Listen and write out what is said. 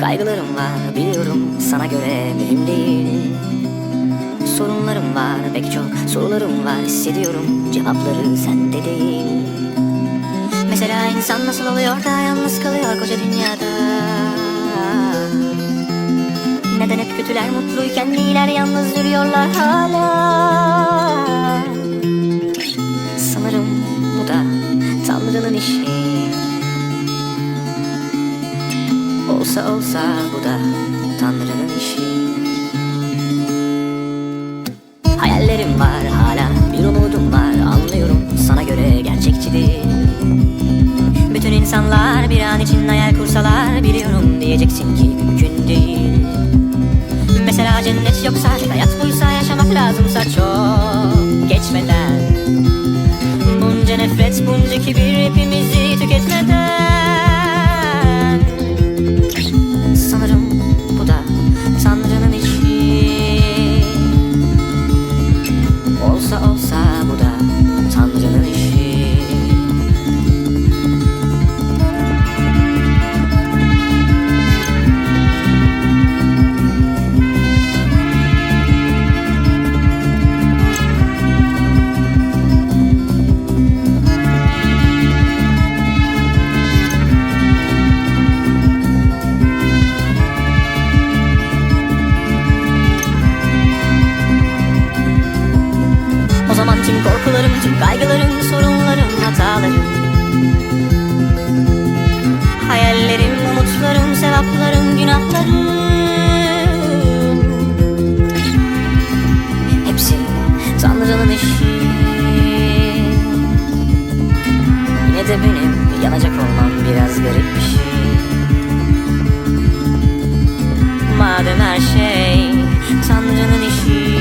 Kaygılarım var. Biliyorum sana göre mühim değil. Sorunlarım var pek çok sorularım var. Hissediyorum Cevapları sende değil. Mesela insan nasıl oluyor da yalnız kalıyor koca dünyada? Neden hep kötüler mutluyken iyiler yalnız yürüyorlar hala? Sanırım bu da Tanrı'nın işi Olsa olsa bu da Tanrı'nın işi. Hayallerim var hala bir umudum var anlıyorum sana göre gerçekçi değil. Bütün insanlar bir an için hayal kursalar biliyorum diyeceksin ki mümkün değil. Mesela cennet yoksa hayat buysa yaşamak lazımsa çok geçmeden. Bunca nefret bunca kibir hepimizi tüm kaygılarım, sorunlarım, hatalarım Hayallerim, umutlarım, sevaplarım, günahlarım Hepsi Tanrı'nın işi. Yine de benim yanacak olmam biraz garip bir şey. Madem her şey Tanrı'nın işi